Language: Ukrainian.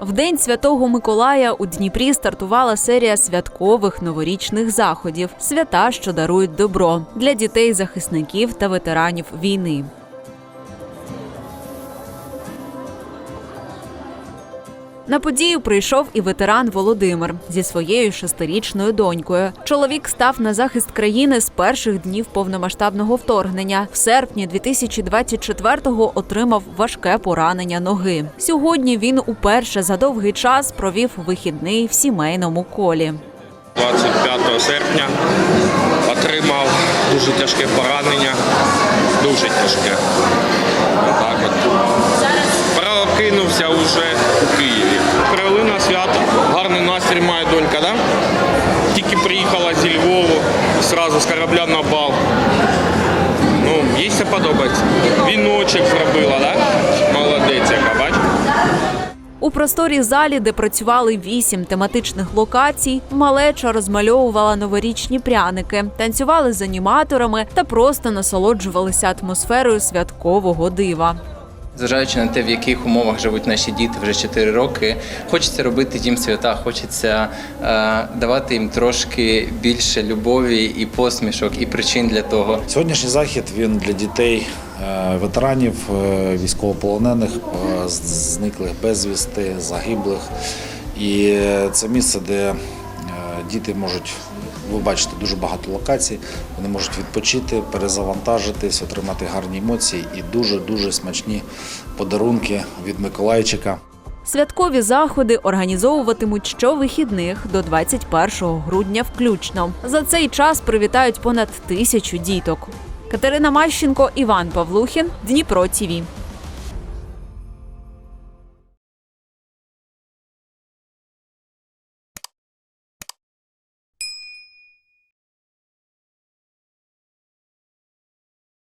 В день святого Миколая у Дніпрі стартувала серія святкових новорічних заходів свята, що дарують добро для дітей, захисників та ветеранів війни. На подію прийшов і ветеран Володимир зі своєю шестирічною донькою. Чоловік став на захист країни з перших днів повномасштабного вторгнення. В серпні 2024-го отримав важке поранення ноги. Сьогодні він уперше за довгий час провів вихідний в сімейному колі. 25 серпня отримав дуже тяжке поранення. Дуже тяжке. Отак от. Прокинувся вже у Києві. Привели на свято. Гарний настрій має донька, да? Тільки приїхала зі Львову, зразу з корабля на бал. Ну, їй все подобається. Віночок зробила, да? Молодець, яка, бач? У просторій залі, де працювали вісім тематичних локацій, малеча розмальовувала новорічні пряники, танцювали з аніматорами та просто насолоджувалися атмосферою святкового дива. Зважаючи на те, в яких умовах живуть наші діти вже 4 роки, хочеться робити їм свята, хочеться е, давати їм трошки більше любові і посмішок, і причин для того. Сьогоднішній захід він для дітей, е, ветеранів, е, військовополонених, е, зниклих безвісти, загиблих. І це місце, де діти можуть. Ви бачите дуже багато локацій. Вони можуть відпочити, перезавантажитись, отримати гарні емоції і дуже дуже смачні подарунки від Миколайчика. Святкові заходи організовуватимуть щовихідних до 21 грудня включно. За цей час привітають понад тисячу діток. Катерина Мащенко, Іван Павлухін, Дніпро ТІВІ.